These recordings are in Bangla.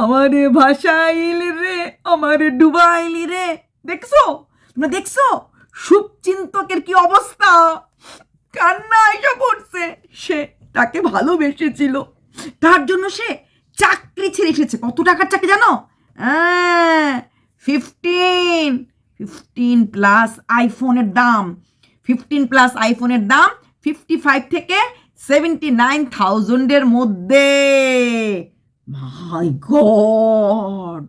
আমারে ভাষাইলি রে, আমারে ডুবাইলি রে। দেখছ? তোমরা দেখছ? শুভচিন্তকের কি অবস্থা? কান্না এসে পড়ছে। সে তাকে ভালোবেসেছিল। তার জন্য সে চাকরি ছেড়ে এসেছে। কত টাকার চাকরি জানো? ফিফটিন ফিফটিন প্লাস আইফোনের দাম। ফিফটিন প্লাস আইফোনের দাম ফিফটি ফাইভ থেকে সেভেন্টি নাইন থাউজেন্ডের মধ্যে। মাই গড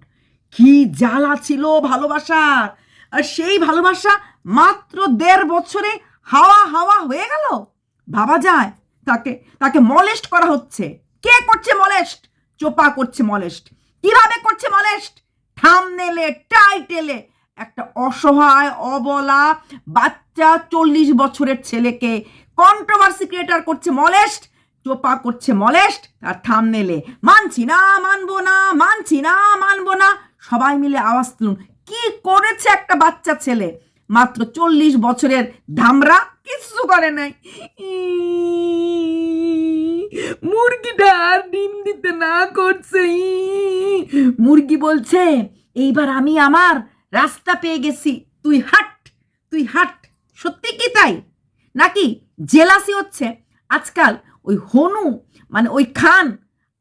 কি জ্বালা ছিল ভালোবাসার। আর সেই ভালোবাসা মাত্র দেড় বছরে হাওয়া হাওয়া হয়ে গেল। ভাবা যায়, তাকে তাকে মলেস্ট করা হচ্ছে। কে করছে মলেস্ট চোপা করছে মলেস্ট কীভাবে করছে মলেস্ট থামনেলে টাইটেলে একটা অসহায়, অবলা বাচ্চা চল্লিশ বছরের ছেলেকে কন্ট্রোভার্সি ক্রিয়েটার করছে মলেস্ট চোপা করছে মলেস্ট আর থামনেলে মানছি না, মানবো না, মানছি না, মানবো না। সবাই মিলে আওয়াজ তুলুন। কি করেছে একটা বাচ্চা ছেলে? মাত্র চল্লিশ বছরের ধামরা কিছু করে নাই। মুরগিটা আর ডিম দিতে না করছে। মুরগি বলছে, এইবার আমি আমার রাস্তা পেয়ে গেছি। তুই হাট তুই হাট। সত্যি কি তাই? নাকি জেলাসি হচ্ছে আজকাল ওই হনু মানে ওই খান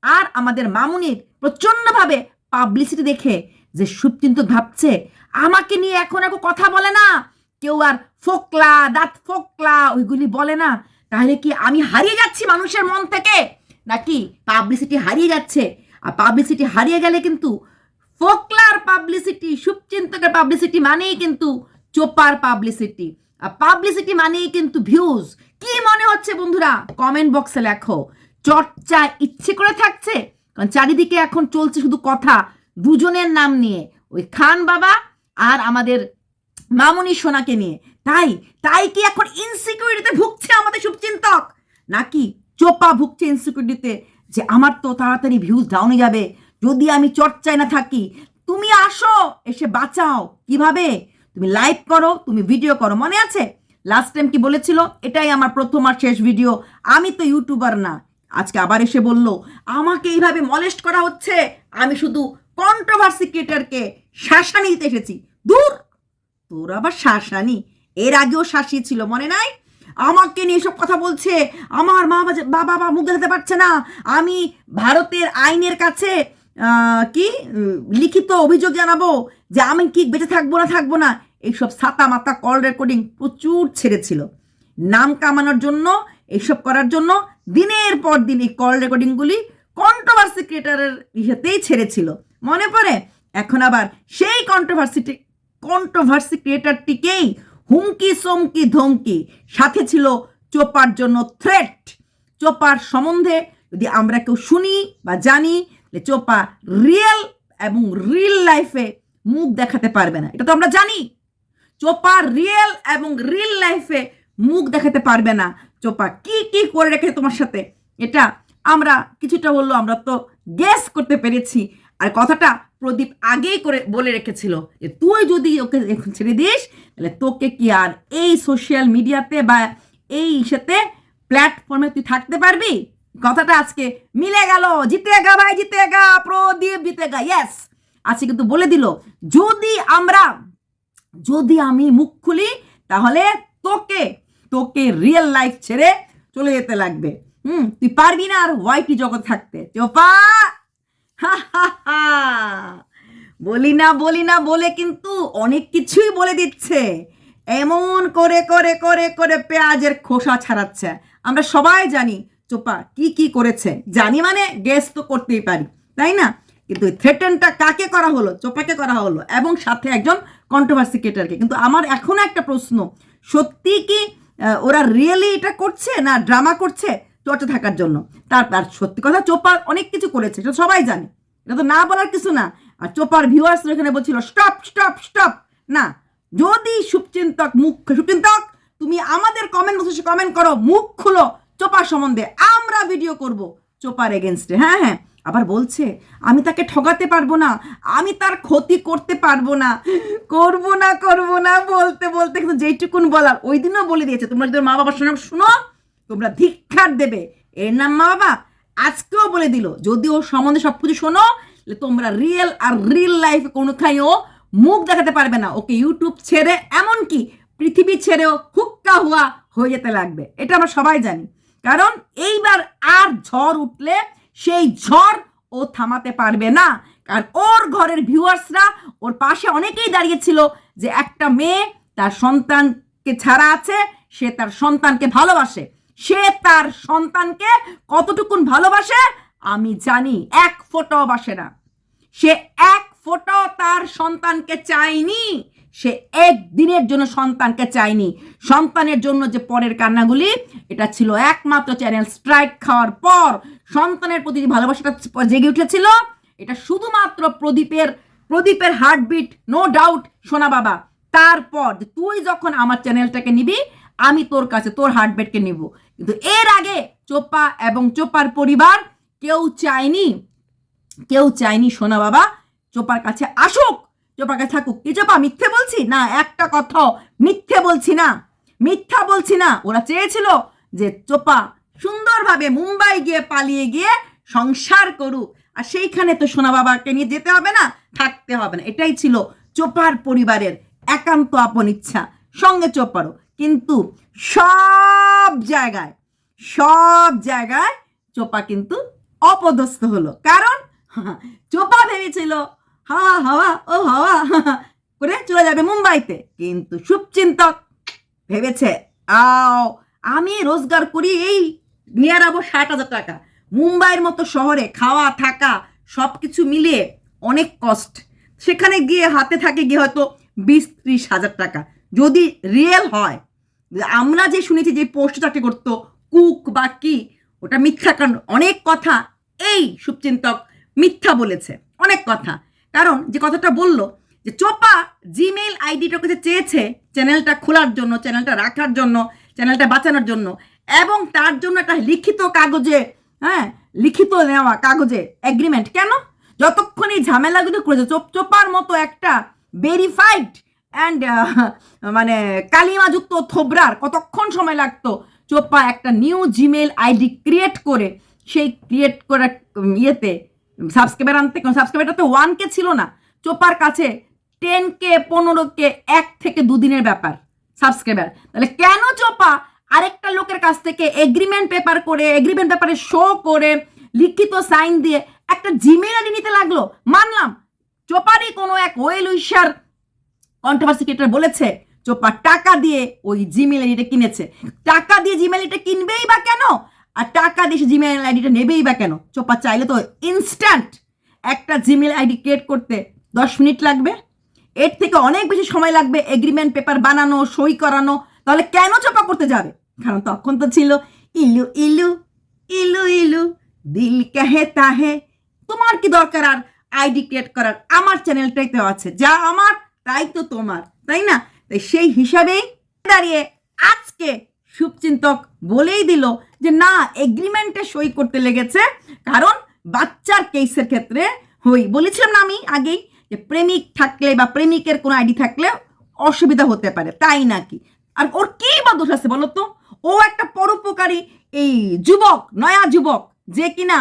আর আমাদের মামুনির প্রচণ্ডভাবে পাবলিসিটি দেখে যে সুপ্তিন্ত ভাবছে, আমাকে নিয়ে এখন এখন কথা বলে না, কেউ আর ফোকলা, দাঁত ফোকলা, ওইগুলি বলে না। তাহলে কি আমি হারিয়ে যাচ্ছি মানুষের মন থেকে? নাকি পাবলিসিটি হারিয়ে যাচ্ছে? আর পাবলিসিটি হারিয়ে গেলে কিন্তু ফোকলার পাবলিসিটি শুভচিন্তকের পাবলিসিটি মানেই কিন্তু চোপার পাবলিসিটি পাবলিসিটি মানেই কিন্তু ভিউজ কি মনে হচ্ছে বন্ধুরা? কমেন্ট বক্সে লেখো। চর্চা ইচ্ছে করে থাকছে? কারণ চারিদিকে এখন চলছে শুধু কথা, দুজনের নাম নিয়ে। ওই খান বাবা আর আমাদের মামুনি সোনাকে নিয়ে। তাই তাই কি এখন ইনসিকিউরিটিতে ভুগছে আমাদের শুভচিন্তক? নাকি চোপা ভুগছে ইনসিকিউরিটিতে যে আমার তো তাড়াতাড়ি ভিউজ ডাউনে যাবে। যদি আমি চর্চায় না থাকি, তুমি আসো, এসে বাঁচাও। কীভাবে? তুমি লাইভ করো, তুমি ভিডিও করো, মনে আছে? লাস্ট টাইম কি বলেছিল? এটাই আমার প্রথম আর শেষ ভিডিও আমি তো ইউটিউবার না। আজকে আবার এসে বলল, আমাকে এইভাবে মলেস্ট করা হচ্ছে? আমি শুধু কন্ট্রোভার্সি ক্রিয়েটারকে শাসানি দিতে এসেছি। দূর! তোর আবার শাসানি? এর আগেও শাসিয়েছিল মনে নাই? আমাকে নিয়ে সব কথা বলছে। আমার মা বাবা বা মুখ দেখাতে পারছে না। আমি ভারতের আইনের কাছে কি লিখিত অভিযোগ জানাব। যে আমি কি বেঁচে থাকব না থাকব না? এইসব ছাতা মাতা কল রেকর্ডিং প্রচুর ছেড়েছিল। নাম কামানোর জন্য, এইসব করার জন্য দিনের পর দিন এই কল রেকর্ডিংগুলি কন্ট্রোভার্সি ক্রিয়েটারের ইসেতেই ছেড়েছিল। মনে পড়ে? এখন আবার সেই কন্ট্রোভার্সিটি কন্ট্রোভার্সি ক্রিয়েটারটিকেই হুমকি, চমকি, ধমকি, সাথে ছিল চোপার জন্য থ্রেট চোপার সম্বন্ধে যদি আমরা কেউ শুনি বা জানি চোপা রিয়েল এবং রিয়েল লাইফে মুখ দেখাতে পারবে না। এটা তো আমরা জানি। চোপা রিয়েল এবং রিয়েল লাইফে মুখ দেখাতে পারবে না। চোপা, কি কি করে রেখেছে তোমার সাথে? এটা আমরা কিছুটা হলো আমরা তো গেস করতে পেরেছি। আর কথাটা প্রদীপ আগেই করে বলে রেখেছিল যে, তুই যদি ওকে এখন ছেড়ে দিস, তাহলে তোকে কি আর এই সোশ্যাল মিডিয়াতে বা এই ইসেতে প্ল্যাটফর্মে তুই থাকতে পারবি? কথাটা আজকে মিলে গেল। জিতে গা ভাই জিতে গা প্রদীপ জিতে গা ইয়েস আজকে কিন্তু বলে দিল, যদি আমরা, যদি আমি মুখ খুলি, তাহলে তোকে তোকে রিয়েল লাইফ ছেড়ে চলে যেতে লাগবে। হুম, তুই পারবি না আর ওয়াইটি জগৎ থাকতে? চোপা। বলি না বলি না, বলে কিন্তু অনেক কিছুই বলে দিচ্ছে। এমন করে করে করে করে পেঁয়াজের খোসা ছাড়াচ্ছে। আমরা সবাই জানি চোপা কি কি করেছে। জানি মানে গেস তো করতেই পারি, তাই না? কিন্তু থ্রেটেনটা কাকে করা হলো, চোপাকে করা হলো, এবং সাথে একজন কন্ট্রোভার্সি ক্রিয়েটারকে কিন্তু আমার এখনও একটা প্রশ্ন, সত্যি কি ওরা রিয়েলি এটা করছে না ড্রামা করছে চর্চা থাকার জন্য? তার আর সত্যি কথা চোপা অনেক কিছু করেছে এটা সবাই জানে। এটা তো না বলার কিছু না। আর চোপার ভিউয়ার্স এখানে বলছিল স্টপ স্টপ স্টপ না, যদি শুভচিন্তক মুখ শুভচিন্তক, তুমি আমাদের কমেন্ট বক্সে কমেন্ট করো, মুখ খুলো চোপার সম্বন্ধে। আমরা ভিডিও করব চোপার এগেনস্টে হ্যাঁ হ্যাঁ। আবার বলছে, আমি তাকে ঠগাতে পারব না, আমি তার ক্ষতি করতে পারব না, করব না করব না, বলতে বলতে কিন্তু যেইটুকুন বলার ওই দিনও বলে দিয়েছে, তোমরা যদি মা বাবার সঙ্গে শুনো তোমরা ধিক্ষার দেবে। এর নাম মা বাবা আজকেও বলে দিল, যদি ওর সম্বন্ধে সব কিছু শোনো তোমরা রিয়েল আর রিয়েল লাইফে কোনোখানে ও মুখ দেখাতে পারবে না, ওকে ইউটিউব ছেড়ে, এমনকি পৃথিবী ছেড়েও হুক্কা হুয়া হয়ে যেতে লাগবে, এটা আমরা সবাই জানি। কারণ এইবার আর ঝড় উঠলে সেই ঝড় ও থামাতে পারবে না। কারণ ওর ঘরের ভিউয়ার্সরা ওর পাশে অনেকেই দাঁড়িয়েছিল যে একটা মেয়ে তার সন্তানকে ছাড়া আছে, সে তার সন্তানকে ভালোবাসে। সে তার সন্তানকে কতটুকুন ভালোবাসে আমি জানি, এক ফোঁটাও বাসে না। সে এক ফোঁটাও তার সন্তানকে চায়নি, সে একদিনের জন্য সন্তানকে চায়নি। সন্তানের জন্য যে পরের কান্নাগুলি, এটা ছিল একমাত্র চ্যানেল স্ট্রাইক খাওয়ার পর সন্তানের প্রতি যে ভালোবাসাটা জেগে উঠেছিল, এটা শুধুমাত্র প্রদীপের প্রদীপের হার্টবিট নো ডাউট সোনা বাবা। তারপর তুই যখন আমার চ্যানেলটাকে নিবি, আমি তোর কাছে তোর হার্টবিটকে নিব। কিন্তু এর আগে চোপা এবং চোপার পরিবার কেউ চায়নি কেউ চায়নি সোনা বাবা, চোপার কাছে আসুক, চোপার কাছে থাকুক। কি চোপা, মিথ্যে বলছি? না, একটা কথা মিথ্যে বলছি না। মিথ্যা বলছি না। ওরা চেয়েছিল যে চোপা সুন্দরভাবে মুম্বাই গিয়ে পালিয়ে গিয়ে সংসার করুক। আর সেইখানে তো সোনা বাবাকে নিয়ে যেতে হবে না, থাকতে হবে না। এটাই ছিল চোপার পরিবারের একান্ত আপন ইচ্ছা। সঙ্গে চোপারও কিন্তু সব জায়গায় সব জায়গায় চোপা কিন্তু অপদস্থ হলো। কারণ চোপা ভেবেছিল, হাওয়া হাওয়া, ও হাওয়া, করে চলে যাবে মুম্বাইতে। কিন্তু শুভচিন্তক ভেবেছে, আও, আমি রোজগার করি এই নিয়ে আরবো ষাট হাজার টাকা। মুম্বাইয়ের মতো শহরে খাওয়া, থাকা সব কিছু মিলিয়ে অনেক কষ্ট। সেখানে গিয়ে হাতে থাকে গিয়ে হয়তো বিশ ত্রিশ হাজার টাকা। যদি রিয়েল হয়, আমরা যে শুনেছি যে পোস্ট চাকরি করতো, কুক বা কি, ওটা মিথ্যা কারণ অনেক কথা এই শুভচিন্তক মিথ্যা বলেছে। অনেক কথা। কারণ যে কথাটা বলল, যে চোপা জিমেইল আইডিটা কাছে চেয়েছে চ্যানেলটা খোলার জন্য, চ্যানেলটা রাখার জন্য, চ্যানেলটা বাঁচানোর জন্য এবং তার জন্য একটা লিখিত কাগজে হ্যাঁ লিখিত নেওয়া কাগজে এগ্রিমেন্ট কেন? যতক্ষণ এই ঝামেলাগুলো করেছে, চোপ চোপার মতো একটা ভেরিফাইড অ্যান্ড মানে কালিমাযুক্ত থোবরার কতক্ষণ সময় লাগতো? চোপা একটা নিউ জিমেল আইডি ক্রিয়েট করে, সেই ক্রিয়েট করা ইয়েতে সাবস্ক্রাইবার আনতে সাবস্ক্রাইবারটা তো ওয়ান কে ছিল না। চোপার কাছে টেন কে, পনেরো কে, এক থেকে দুদিনের ব্যাপার সাবস্ক্রাইবার তাহলে কেন চোপা কাছ থেকে এগ্রিমেন্ট পেপার করে এগ্রিমেন্ট পেপারে শো করে, লিখিত সাইন দিয়ে একটা জিমেল আইডি নিতে লাগল। মানলাম চোপারই কোনো এক ওয়েল উইশার কন্ট্রোভার্সি বলেছে, চোপা টাকা দিয়ে ওই জিমেল আইডিটা কিনেছে। টাকা দিয়ে জিমেল আইডিটা কিনবেই বা কেন? আর টাকা দিয়ে জিমেল আইডিটা নেবেই বা কেন? চোপা চাইলে তো ইনস্ট্যান্ট একটা জিমেল আইডি ক্রিয়েট করতে দশ মিনিট লাগবে। এর থেকে অনেক বেশি সময় লাগবে এগ্রিমেন্ট পেপার বানানো, সই করানো। তাহলে কেন চোপা করতে যাবে? কারণ তখন তো ছিল, ইলু ইলু ইলু ইলু, দিল কাহে তাহে, তোমার কি দরকার আর আইডি ক্রিয়েট করার? আমার চ্যানেলটাই তো আছে, যা আমার, তাই তো তোমার, তাই না? তাই সেই হিসাবেই দাঁড়িয়ে আজকে শুভচিন্তক বলেই দিল যে, না এগ্রিমেন্টে সই করতে লেগেছে, কারণ বাচ্চার কেসের ক্ষেত্রে হই। বলেছিলাম না আমি আগেই যে, প্রেমিক থাকলে বা প্রেমিকের কোনো আইডি থাকলে অসুবিধা হতে পারে, তাই নাকি? আর ওর কী বা দোষ আছে বলো তো? ও একটা পরোপকারী এই যুবক, নয়া যুবক, যে কিনা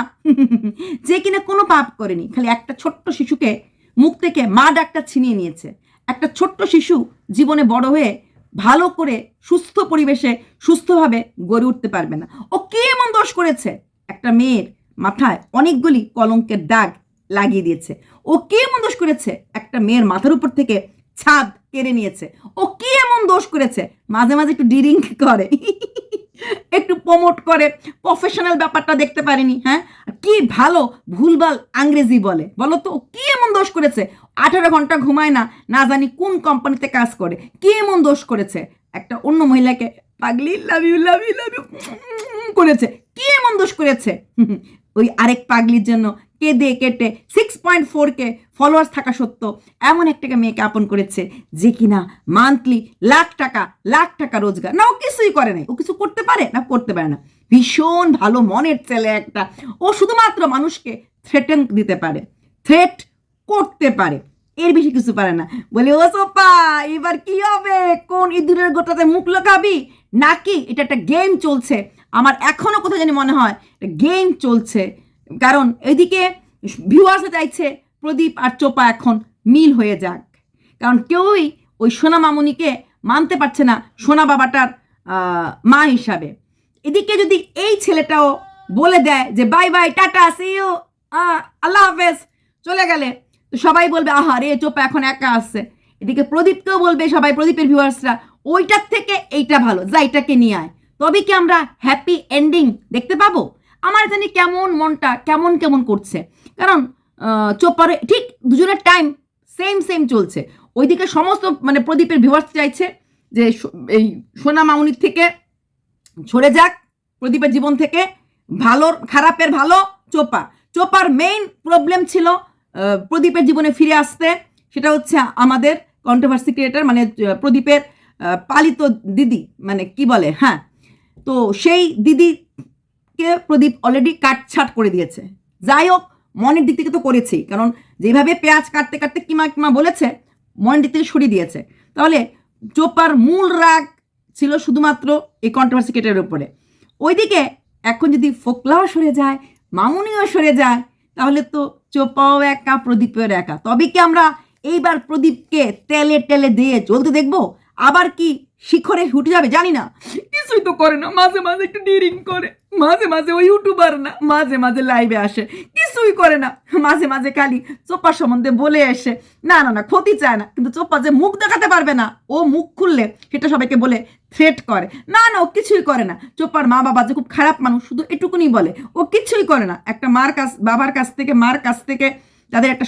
যে কিনা কোনো পাপ করেনি, খালি একটা ছোট্ট শিশুকে মুখ থেকে মা ডাকটা ছিনিয়ে নিয়েছে। একটা ছোট্ট শিশু জীবনে বড় হয়ে ভালো করে সুস্থ পরিবেশে সুস্থভাবে গড়ে উঠতে পারবে না। ও কে এমন দোষ করেছে? একটা মেয়ের মাথায় অনেকগুলি কলঙ্কের দাগ লাগিয়ে দিয়েছে। ও কে এমন দোষ করেছে? একটা মেয়ের মাথার উপর থেকে ছাদ কেড়ে নিয়েছে। ও কি এমন দোষ করেছে? মাঝে মাঝে একটু ডিরিং করে। একটু প্রমোট করে। প্রফেশনাল ব্যাপারটা দেখতে পারিনি হ্যাঁ? কি ভালো ভুলভাল আংরেজি বলে। বলো তো কি এমন দোষ করেছে? আঠারো ঘণ্টা ঘুমায় না না জানি কোন কোম্পানিতে কাজ করে। কি এমন দোষ করেছে? একটা অন্য মহিলাকে পাগলি love you love you love you করেছে। কি এমন দোষ করেছে? ওই আরেক পাগলির জন্য কেঁদে কেটে six point four K followers থাকা সত্ত্বেও এমন একটাকে মেয়েকে আপন করেছে যে কিনা মান্থলি লাখ টাকা লাখ টাকা রোজগার। না, ও কিছুই করে নাই। ও কিছু করতে পারে না, করতে পারে না। ভীষণ ভালো মনের ছেলে একটা। ও শুধুমাত্র মানুষকে থ্রেটেন দিতে পারে থ্রেট করতে পারে। এর বেশি কিছু পারে না। বলে, ও সোপা এবার কি হবে? কোন ইঁদুরের গোটাতে মুখ লোকাবি? নাকি এটা একটা গেম চলছে? আমার এখনও কোথাও জানি মনে হয় গেম চলছে। কারণ এদিকে ভিউয়ার্সে চাইছে প্রদীপ আর চোপা এখন মিল হয়ে যাক। কারণ কেউই ওই সোনা মামুনিকে মানতে পারছে না সোনা বাবাটার মা হিসাবে। এদিকে যদি এই ছেলেটাও বলে দেয় যে, bye bye, tata see you আল্লাহ হাফেজ, চলে গেলে তো সবাই বলবে, আহা রে, চোপা এখন একা আসছে এদিকে প্রদীপকেও বলবে সবাই, প্রদীপের ভিউয়ার্সরা ওইটার থেকে এইটা ভালো, যা এটাকে নিয়ে আয়। তবে কি আমরা হ্যাপি এন্ডিং দেখতে পাবো? আমার জানি কেমন মনটা কেমন কেমন করছে। কারণ চোপারে ঠিক দুজনের টাইম সেম সেম চলছে। ওইদিকে সমস্ত মানে প্রদীপের ভিউয়ার্স চাইছে যে এই সোনা মামুনির থেকে সরে যাক, প্রদীপের জীবন থেকে। ভালোর, খারাপের ভালো চোপা। চোপার মেইন প্রবলেম ছিল প্রদীপের জীবনে ফিরে আসতে। সেটা হচ্ছে আমাদের কন্ট্রোভার্সি ক্রিয়েটার মানে প্রদীপের পালিত দিদি মানে কি বলে হ্যাঁ। তো সেই দিদিকে প্রদীপ অলরেডি কাটছাট করে দিয়েছে। যাই হোক, মনের দিক থেকে তো করেছেই কারণ যেভাবে পেঁয়াজ কাটতে কাটতে কিমা কিমা বলেছে, মনের দিক থেকে সরিয়ে দিয়েছে। তাহলে চোপার মূল রাগ ছিল শুধুমাত্র এই কন্ট্রোভার্সি ক্রিয়েটারের উপরে। ওইদিকে এখন যদি ফোকলাও সরে যায়, মামুনিও সরে যায়, তাহলে তো চোপাও একা প্রদীপের একা। তবে কি আমরা এইবার প্রদীপকে তেলে টেলে দিয়ে চলতে দেখব? আবার কি শিখরে উঠে যাবে, জানি না। কিছুই তো করে না, মাঝে মাঝে একটু ডিরিং করে, মাঝে মাঝে ওই ইউটিউবার না, মাঝে মাঝে লাইভে আসে, কিছুই করে না। মাঝে মাঝে খালি চোপার সম্বন্ধে বলে এসে না না না, ক্ষতি চায় না, কিন্তু চোপা যে মুখ দেখাতে পারবে না, ও মুখ খুললে সেটা সবাইকে বলে থ্রেট করে। না না, ও কিছুই করে না। চোপার মা বাবা যে খুব খারাপ মানুষ, শুধু এটুকুনি বলে, ও কিছুই করে না। একটা মার কাছ, বাবার কাছ থেকে, মার কাছ থেকে তাদের একটা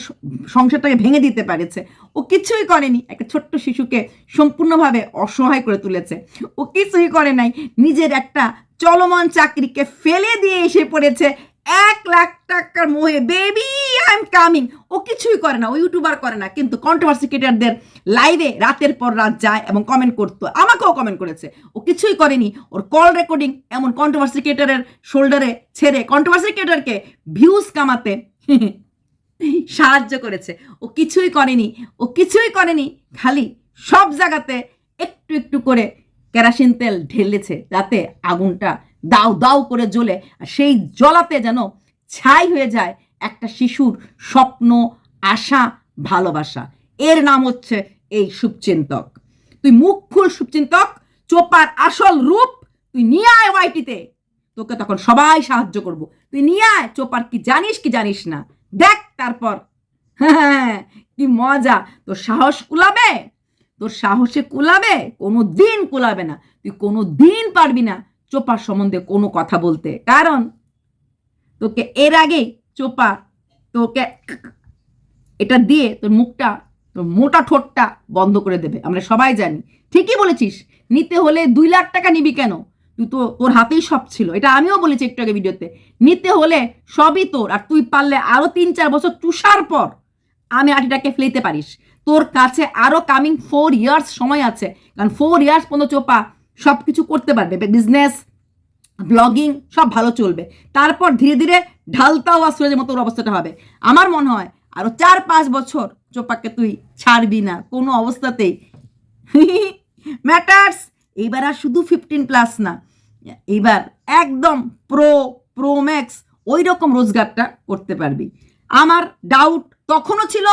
সংসারটাকে ভেঙে দিতে পেরেছে। ও কিছুই করেনি। একটা ছোট্ট শিশুকে সম্পূর্ণভাবে অসহায় করে তুলেছে। ও কিছুই করে নাই। নিজের একটা চলমান চাকরিকে ফেলে দিয়ে এসে পড়েছে। এক লাখ টাকার মোহে বেবি আই এম কামিং ও কিছুই করে না। ও ইউটিউবার করে না। কিন্তু কন্ট্রোভার্সি ক্রিয়েটারদের লাইভে রাতের পর রাত যায় এবং কমেন্ট করতো। আমাকেও কমেন্ট করেছে। ও কিছুই করেনি। ওর কল রেকর্ডিং এমন কন্ট্রোভার্সি ক্রিয়েটারের শোল্ডারে ছেড়ে কন্ট্রোভার্সি ক্রিয়েটারকে ভিউজ কামাতে সাহায্য করেছে। ও কিছুই করেনি, ও কিছুই করেনি, খালি সব জায়গাতে একটু একটু করে কেরাসিন তেল ঢেলেছে, যাতে আগুনটা দাউ দাউ করে জ্বলে, আর সেই জ্বলাতে যেন ছাই হয়ে যায় একটা শিশুর স্বপ্ন, আশা, ভালোবাসা। এর নাম হচ্ছে এই শুভচিন্তক। তুই মুখ খুল শুভচিন্তক, চোপার আসল রূপ তুই নিয়ে আয় ওয়াইটিতে। তোকে তখন সবাই সাহায্য করব। তুই নিয়ে আয়, চোপার কি জানিস কি জানিস না। দেখ তারপর? হ্যাঁ কি মজা। তোর সাহস কুলাবে? তোর সাহসে কুলাবে? কোনো দিন কুলাবে না। তুই কোনো দিন পারবি না চোপার সম্বন্ধে কোনো কথা বলতে। কারণ? তোকে এর আগেই চোপা তোকে এটা দিয়ে তোর মুখটা, তোর মোটা ঠোঁটটা বন্ধ করে দেবে। আমরা সবাই জানি। ঠিকই বলেছিস। নিতে হলে দুই লাখ টাকা নিবি কেন? তুই তো তোর হাতেই সব ছিল। এটা আমিও বলেছি একটু আগে ভিডিওতে। নিতে হলে সবই তোর, আর তুই পারলে আরও তিন চার বছর চুষার পর আমি আটিটাকে ফেলতে পারিস। তোর কাছে আরও কামিং ফোর ইয়ার্স সময় আছে। কারণ ফোর ইয়ার্স পর্যন্ত চোপা সব কিছু করতে পারবে। বিজনেস ব্লগিং সব ভালো চলবে। তারপর ধীরে ধীরে ঢালতাও আসলে মতো ওর অবস্থাটা হবে। আমার মনে হয় আরও চার পাঁচ বছর চোপাকে তুই ছাড়বি না। কোনো অবস্থাতেই। ম্যাটার্স! এইবার আর শুধু ফিফটিন প্লাস না। এইবার একদম প্রো প্রো ম্যাক্স ওই রকম রোজগারটা করতে পারবি। আমার ডাউট তখনও ছিল,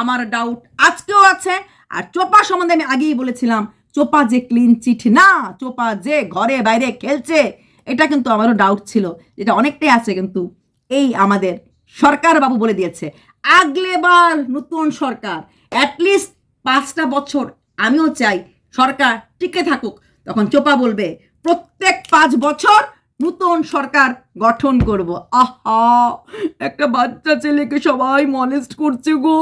আমার ডাউট আজকেও আছে। আর চোপা সম্বন্ধে আমি আগেই বলেছিলাম, চোপা যে ক্লিন চিট না, চোপা যে ঘরে বাইরে খেলছে, এটা কিন্তু আমারও ডাউট ছিল, যেটা অনেকটাই আছে কিন্তু এই আমাদের সরকার বাবু বলে দিয়েছে। আগলেবার নতুন সরকার অ্যাটলিস্ট পাঁচটা বছর আমিও চাই সরকার টিকে থাকুক। তখন চোপা বলবে প্রত্যেক পাঁচ বছর নতুন সরকার গঠন করব। আহা! একটা বাচ্চা ছেলেকে সবাই মলেস্ট করছে গো।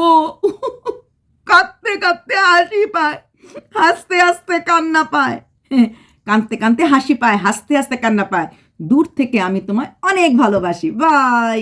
কাঁদতে কাঁদতে হাসি পায়। হাসতে হাসতে কান্না পায়। কাঁদতে কাঁদতে হাসি পায়। হাসতে হাসতে কান্না পায়। দূর থেকে আমি তোমায় অনেক ভালোবাসি। বাই